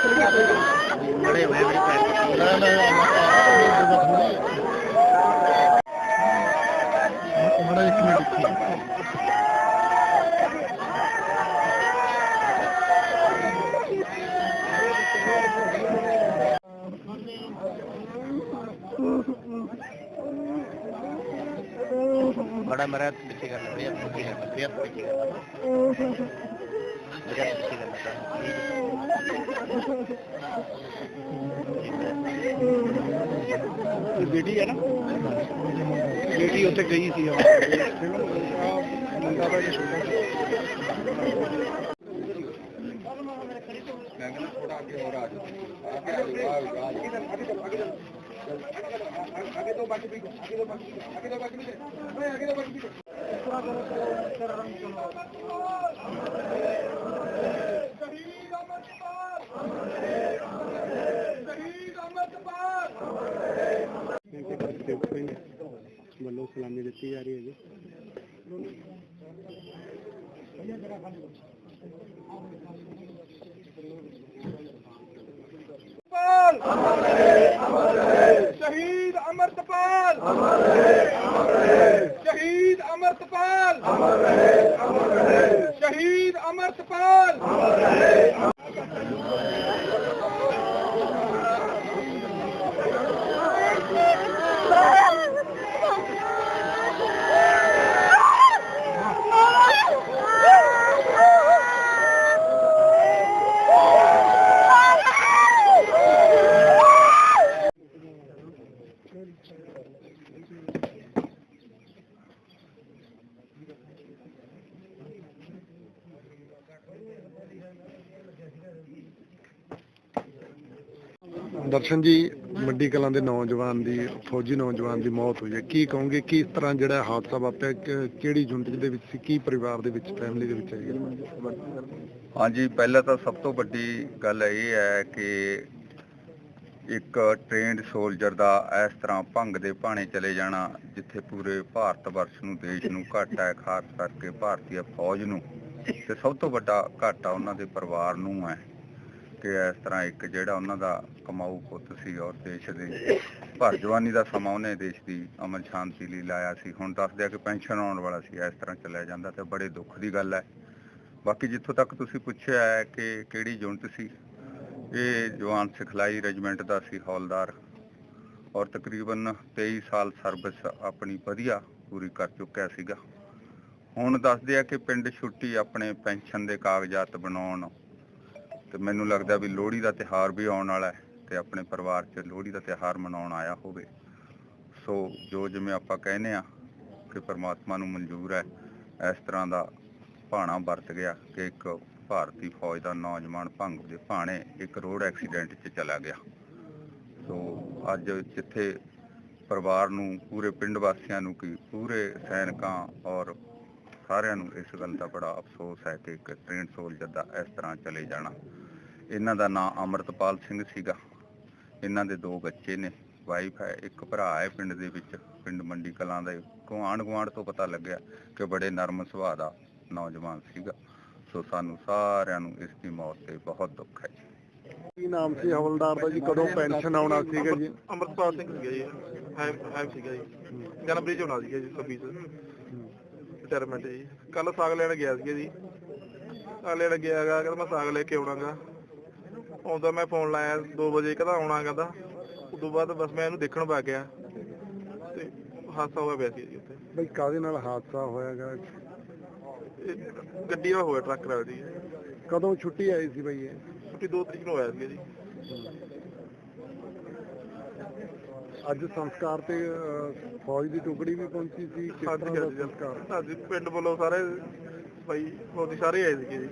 ਬੜੇ ਹੋਏ ਵੀ ਪੈਸੇ ਬੜਾ ਇੱਕ ਮਿੰਟ ਬੜਾ ਮਰਾ ਪਿੱਛੇ ਕਰਨਾ ਪਿਆ ਪਿੱਛੇ ਕਰਨਾ ਪਿਆ ਪਿੱਛੇ ਬੇਟੀ ਹੈ ਨਾ? ਬੇਟੀ ਉੱਥੇ ਗਈ ਸੀ ਮੁੰਡਾ ਦਾ ਛੋਟਾ ਮੈਂ ਕਹਿੰਦਾ ਥੋੜਾ ਅੱਗੇ ਹੋਰ ਆ ਜਾ ਅੱਗੇ ਤੋਂ ਬੱਚ ਵੀ, ਅੱਗੇ ਤੋਂ ਬੱਚ ਅੱਗੇ ਤੋਂ ਬੱਚ ਵੀ ਅੱਗੇ ਤੋਂ ਬੱਚ ਵੀ। ਸ਼ਹੀਦ ਸ਼ਹੀਦ ਅਮਰਪਾਲ ਵੱਲੋਂ ਸਲਾਮੀ ਦਿੱਤੀ ਜਾ ਰਹੀ ਹੈ ਜੀ ਪਾਲ ਸ਼ਹੀਦ ਅਮਰਤਪਾਲ ਦਰਸ਼ਨ ਜੀ, ਮੰਡੀ ਕਲਾਂ ਦੇ ਨੌਜਵਾਨ ਦੀ, ਫੌਜੀ ਨੌਜਵਾਨ ਦੀ ਮੌਤ ਹੋਈ ਹੈ। ਕੀ ਕਹੋਗੇ, ਕਿਸ ਤਰ੍ਹਾਂ ਜਿਹੜਾ ਹਾਦਸਾ ਵਾਪਰਿਆ, ਕਿ- ਕਿਹੜੀ ਯੂਨਿਟ ਦੇ ਵਿੱਚ ਸੀ, ਕੀ ਪਰਿਵਾਰ ਦੇ ਵਿੱਚ ਫੈਮਿਲੀ ਦੇ ਵਿੱਚ ਹੈ ਹਾਂਜੀ, ਪਹਿਲਾਂ ਤਾਂ ਸਭ ਤੋਂ ਵੱਡੀ ਗੱਲ ਇਹ ਹੈ ਕਿ ਇੱਕ ਟ੍ਰੇਨਡ ਸੋਲਜਰ ਦਾ ਇਸ ਤਰ੍ਹਾਂ ਭੰਗ ਦੇ ਭਾਣੇ ਚਲੇ ਜਾਣਾ, ਜਿੱਥੇ ਪੂਰੇ ਭਾਰਤ ਵਰਸ਼ ਨੂੰ, ਦੇਸ਼ ਨੂੰ ਘਾਟਾ ਹੈ, ਖਾਸ ਕਰਕੇ ਭਾਰਤੀ ਫੌਜ ਨੂੰ, ਤੇ ਸਭ ਤੋਂ ਵੱਡਾ ਘਾਟਾ ਉਹਨਾਂ ਦੇ ਪਰਿਵਾਰ ਨੂੰ ਹੈ। ਕਿ ਇਸ ਤਰ੍ਹਾਂ ਇੱਕ ਜਿਹੜਾ ਉਹਨਾਂ ਦਾ ਕਮਾਊ ਪੁੱਤ ਸੀ ਔਰ ਦੇਸ਼ ਦੇ ਭਰ ਜਵਾਨੀ ਦਾ ਸਮਾਂ ਉਹਨੇ ਦੇਸ਼ ਦੀ ਅਮਨ ਸ਼ਾਂਤੀ ਲਈ ਲਾਇਆ ਸੀ। ਹੁਣ ਦੱਸਦੇ ਆ ਕਿ ਪੈਨਸ਼ਨ ਆਉਣ ਵਾਲਾ ਸੀ, ਇਸ ਤਰ੍ਹਾਂ ਚਲਿਆ ਜਾਂਦਾ ਤੇ ਬੜੇ ਦੁੱਖ ਦੀ ਗੱਲ ਹੈ। ਬਾਕੀ ਜਿੱਥੋਂ ਤੱਕ ਤੁਸੀਂ ਪੁੱਛਿਆ ਹੈ ਕਿ ਕਿਹੜੀ ਯੂਨਿਟ ਸੀ, ਇਹ ਜਵਾਨ ਸਿਖਲਾਈ ਰੈਜੀਮੈਂਟ ਦਾ ਸੀ, ਹੌਲਦਾਰ। ਔਰ ਤਕਰੀਬਨ 23 ਸਾਲ ਸਰਵਿਸ ਆਪਣੀ ਵਧੀਆ ਪੂਰੀ ਕਰ ਚੁੱਕਿਆ ਸੀਗਾ। ਹੁਣ ਦੱਸਦੇ ਆ ਕਿ ਪਿੰਡ ਛੁੱਟੀ ਆਪਣੇ ਪੈਨਸ਼ਨ ਦੇ ਕਾਗਜ਼ਾਤ ਬਣਾਉਣ ਤੇ ਮੈਨੂੰ ਲੱਗਦਾ ਵੀ ਲੋਹੜੀ ਦਾ ਤਿਹਾਰ ਵੀ ਆਉਣ ਵਾਲਾ ਹੈ ਤੇ ਆਪਣੇ ਪਰਿਵਾਰ 'ਚ ਲੋਹੜੀ ਦਾ ਤਿਹਾਰ ਮਨਾਉਣ ਆਇਆ ਹੋਵੇ। ਸੋ ਜੋ ਜਿਵੇਂ ਆਪਾਂ ਕਹਿੰਦੇ ਆ ਕਿ ਪਰਮਾਤਮਾ ਨੂੰ ਮਨਜ਼ੂਰ ਹੈ, ਇਸ ਤਰ੍ਹਾਂ ਦਾ ਭਾਣਾ ਵਰਤ ਗਿਆ ਕਿ ਇੱਕ ਭਾਰਤੀ ਫੌਜ ਦਾ ਨੌਜਵਾਨ ਭੰਗ ਦੇ ਭਾਣੇ ਇੱਕ ਰੋਡ ਐਕਸੀਡੈਂਟ 'ਚ ਚਲਾ ਗਿਆ। ਸੋ ਅੱਜ ਜਿੱਥੇ ਪਰਿਵਾਰ ਨੂੰ, ਪੂਰੇ ਪਿੰਡ ਵਾਸੀਆਂ ਨੂੰ ਕੀ ਪੂਰੇ ਸੈਨਿਕਾਂ ਔਰ ਸਾਰਿਆਂ ਨੂੰ ਇਸ ਗੱਲ ਦਾ ਬੜਾ ਅਫਸੋਸ ਹੈ ਕਿ ਇੱਕ ਟ੍ਰੇਨ ਸੋਲਜਰ ਦਾ ਇਸ ਤਰ੍ਹਾਂ ਚਲੇ ਜਾਣਾ। ਇਹਨਾਂ ਦਾ ਨਾਮ ਅਮਰਤਪਾਲ ਸਿੰਘ ਸੀਗਾ। ਇਹਨਾਂ ਦੇ ਦੋ ਬੱਚੇ ਨੇ ਵਾਈਫ ਹੈ ਇੱਕ ਭਰਾ ਹੈ ਪਿੰਡ ਦੇ ਵਿੱਚ ਪਿੰਡ ਮੰਡੀ ਕਲਾਂ ਦਾ ਕੋ ਆਂਢ ਗੁਆਂਢ ਤੋਂ ਪਤਾ ਲੱਗਿਆ ਕਿ ਬੜੇ ਨਰਮ ਸੁਭਾਅ ਦਾ ਨੌਜਵਾਨ ਸੀਗਾ। ਸੋ ਸਾਨੂੰ ਸਾਰਿਆਂ ਨੂੰ ਇਸ ਦੀ ਮੌਤ ਤੇ ਬਹੁਤ ਦੁੱਖ ਹੈ। ਕੀ ਨਾਮ ਸੀ ਹਵਲਦਾਰ ਦਾ ਜੀ? ਕਦੋਂ ਪੈਨਸ਼ਨ ਆਉਣਾ ਸੀਗਾ ਜੀ? ਅੰਮ੍ਰਿਤਪਾਲ ਸਿੰਘ ਸੀਗਾ ਜੀ। ਹੈ ਹੈ ਸੀਗਾ ਜੀ। ਜਨਵਰੀ ਚ ਹੋਣਾ ਸੀਗਾ ਜੀ 26 ਚ। ਰਿਟਾਇਰਮੈਂਟ ਜੀ। ਕੱਲ ਸਾਗ ਲੈਣ ਗਿਆ ਸੀਗਾ ਜੀ। ਸਾਗ ਲੈਣ ਗਿਆ ਹੈਗਾ ਕਹਿੰਦਾ ਮੈਂ ਸਾਗ ਲੈ ਕੇ ਆਉਣਾਗਾ। ਆਉਂਦਾ ਮੈਂ ਫੋਨ ਲਾਇਆ 2 ਵਜੇ ਕਹਿੰਦਾ ਆਉਣਾ ਕਹਿੰਦਾ। ਉਦੋਂ ਬਾਅਦ ਬਸ ਮੈਂ ਇਹਨੂੰ ਦੇਖਣ ਪਾ ਗਿਆ। ਤੇ ਹਾਦਸਾ ਹੋਇਆ ਪਿਆ ਸੀ ਜੀ ਉੱਥੇ। ਬਈ ਕਾਹਦੇ ਨਾਲ ਹਾਦਸਾ ਹੋਇਆਗਾ ਗੱਡੀ ਨਾਲ ਹੋਇਆ ਟਰੱਕ ਨਾਲ ਜੀ। ਕਦੋਂ ਛੁੱਟੀ ਆਈ ਸੀ ਬਈ ਇਹ? ਛੁੱਟੀ 2 ਤਰੀਕ ਨੂੰ ਹੋਇਆ ਸੀਗਾ ਜੀ। ਅੱਜ ਸੰਸਕਾਰ ਤੇ ਫੌਜ ਦੀ ਟੁਕੜੀ ਵੀ ਪਹੁੰਚੀ ਸੀ ਕਿਸ ਤਰ੍ਹਾਂ ਦਾ ਸੰਸਕਾਰ? ਹਾਂਜੀ ਪਿੰਡ ਵੱਲੋਂ ਸਾਰੇ ਬਾਈ ਫੌਜੀ ਸਾਰੇ ਆਏ ਸੀਗੇ ਜੀ।